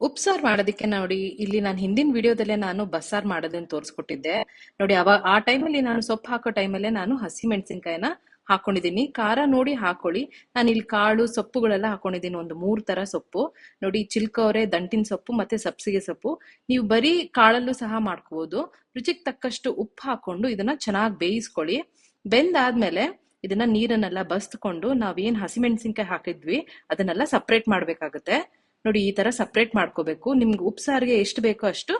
ಉಪ್ಸಾರ್ ಮಾಡೋದಕ್ಕೆ ನೋಡಿ, ಇಲ್ಲಿ ನಾನು ಹಿಂದಿನ ವಿಡಿಯೋದಲ್ಲೇ ನಾನು ಬಸ್ಸಾರ್ ಮಾಡೋದನ್ನ ತೋರಿಸ್ಕೊಟ್ಟಿದ್ದೆ. ನೋಡಿ, ಅವ, ಆ ಟೈಮಲ್ಲಿ ನಾನು ಸೊಪ್ಪು ಹಾಕೋ ಟೈಮಲ್ಲೇ ನಾನು ಹಸಿ ಮೆಣಸಿನ್ಕಾಯಿನ ಹಾಕೊಂಡಿದ್ದೀನಿ. ಖಾರ ನೋಡಿ ಹಾಕೊಳ್ಳಿ. ನಾನು ಇಲ್ಲಿ ಕಾಳು, ಸೊಪ್ಪುಗಳೆಲ್ಲ ಹಾಕೊಂಡಿದ್ದೀನಿ. ಒಂದು ಮೂರು ತರ ಸೊಪ್ಪು. ನೋಡಿ, ಚಿಲ್ಕವರೆ, ದಂಟಿನ ಸೊಪ್ಪು ಮತ್ತೆ ಸಬ್ಸಿಗೆ ಸೊಪ್ಪು. ನೀವು ಬರೀ ಕಾಳಲ್ಲೂ ಸಹ ಮಾಡ್ಕೋಬಹುದು ರುಚಿಗೆ ತಕ್ಕಷ್ಟು ಉಪ್ಪು ಹಾಕೊಂಡು ಇದನ್ನ ಚೆನ್ನಾಗಿ ಬೇಯಿಸ್ಕೊಳ್ಳಿ. ಬೆಂದಾದ್ಮೇಲೆ ಇದನ್ನ ನೀರನ್ನೆಲ್ಲ ಬಸ್ತ್ಕೊಂಡು ನಾವೇನ್ ಹಸಿಮೆಣಸಿನ್ಕಾಯಿ ಹಾಕಿದ್ವಿ, ಅದನ್ನೆಲ್ಲ ಸಪ್ರೇಟ್ ಮಾಡ್ಬೇಕಾಗತ್ತೆ. ನೋಡಿ, ಈ ತರ ಸಪ್ರೇಟ್ ಮಾಡ್ಕೋಬೇಕು. ನಿಮ್ಗೆ ಉಪ್ಸಾರಿಗೆ ಎಷ್ಟು ಬೇಕೋ ಅಷ್ಟು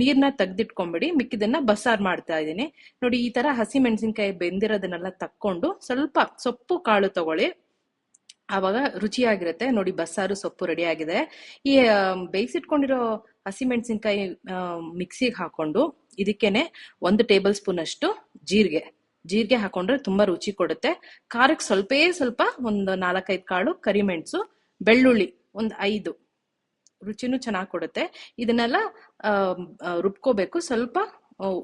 ನೀರ್ನ ತೆಗ್ದಿಟ್ಕೊಂಬಿಡಿ. ಮಿಕ್ಕಿದನ್ನ ಬಸ್ಸಾರ್ ಮಾಡ್ತಾ ಇದ್ದೀನಿ. ನೋಡಿ, ಈ ತರ ಹಸಿ ಮೆಣಸಿನ್ಕಾಯಿ ಬೆಂದಿರೋದನ್ನೆಲ್ಲ ತಕ್ಕೊಂಡು ಸ್ವಲ್ಪ ಸೊಪ್ಪು ಕಾಳು ತಗೊಳ್ಳಿ. ಆವಾಗ ರುಚಿಯಾಗಿರುತ್ತೆ. ನೋಡಿ ಬಸ್ಸಾರು ಸೊಪ್ಪು ರೆಡಿ ಆಗಿದೆ. ಈ ಬೇಯಿಸಿಟ್ಕೊಂಡಿರೋ ಹಸಿ ಮೆಣಸಿನ್ಕಾಯಿ ಮಿಕ್ಸಿಗೆ ಹಾಕೊಂಡು ಇದಕ್ಕೇನೆ ಒಂದು ಟೇಬಲ್ ಸ್ಪೂನ್ ಅಷ್ಟು ಜೀರಿಗೆ. ಜೀರಿಗೆ ಹಾಕೊಂಡ್ರೆ ತುಂಬಾ ರುಚಿ ಕೊಡುತ್ತೆ. ಖಾರಕ್ಕೆ ಸ್ವಲ್ಪೇ ಸ್ವಲ್ಪ ಒಂದು ನಾಲ್ಕೈದು ಕಾಳು ಕರಿಮೆಣಸು, ಬೆಳ್ಳುಳ್ಳಿ, ಒಂದು ಐದು. ರುಚಿನೂ ಚೆನ್ನಾಗಿ ಕೊಡುತ್ತೆ. ಇದನ್ನೆಲ್ಲ ರುಬ್ಕೋಬೇಕು. ಸ್ವಲ್ಪ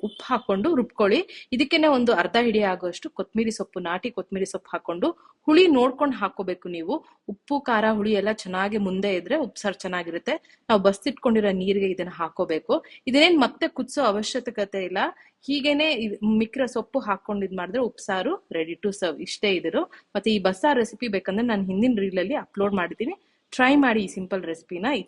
ಉಪ್ಪು ಹಾಕೊಂಡು ರುಬ್ಕೊಳ್ಳಿ. ಇದಕ್ಕೇನೆ ಒಂದು ಅರ್ಧ ಹಿಡಿ ಆಗುವಷ್ಟು ಕೊತ್ತಂಬರಿ ಸೊಪ್ಪು, ನಾಟಿ ಕೊತ್ತಂಬರಿ ಸೊಪ್ಪು ಹಾಕೊಂಡು ಹುಳಿ ನೋಡ್ಕೊಂಡು ಹಾಕೋಬೇಕು ನೀವು. ಉಪ್ಪು, ಖಾರ, ಹುಳಿ ಎಲ್ಲ ಚೆನ್ನಾಗಿ ಮುಂದೆ ಇದ್ರೆ ಉಪ್ಸಾರು ಚೆನ್ನಾಗಿರುತ್ತೆ. ನಾವು ಬಸ್ತಿಟ್ಕೊಂಡಿರೋ ನೀರಿಗೆ ಇದನ್ನ ಹಾಕೋಬೇಕು ಇದನ್ನೇನ್ ಮತ್ತೆ ಕುದಿಸೋ ಅವಶ್ಯಕತೆ ಇಲ್ಲ. ಹೀಗೇನೆ ಮಿಕ್ರ ಸೊಪ್ಪು ಹಾಕೊಂಡು ಇದ್ ಮಾಡಿದ್ರೆ ಉಪ್ಸಾರು ರೆಡಿ ಟು ಸರ್ವ್ ಇಷ್ಟೇ ಇದ್ರು. ಮತ್ತೆ ಈ ಬಸ್ಸಾರ್ ರೆಸಿಪಿ ಬೇಕಂದ್ರೆ ನಾನು ಹಿಂದಿನ ರೀಲಲ್ಲಿ ಅಪ್ಲೋಡ್ ಮಾಡಿದ್ದೀನಿ. ಟ್ರೈ ಮಾಡಿ ಈ ಸಿಂಪಲ್ ರೆಸಿಪಿನ ಈ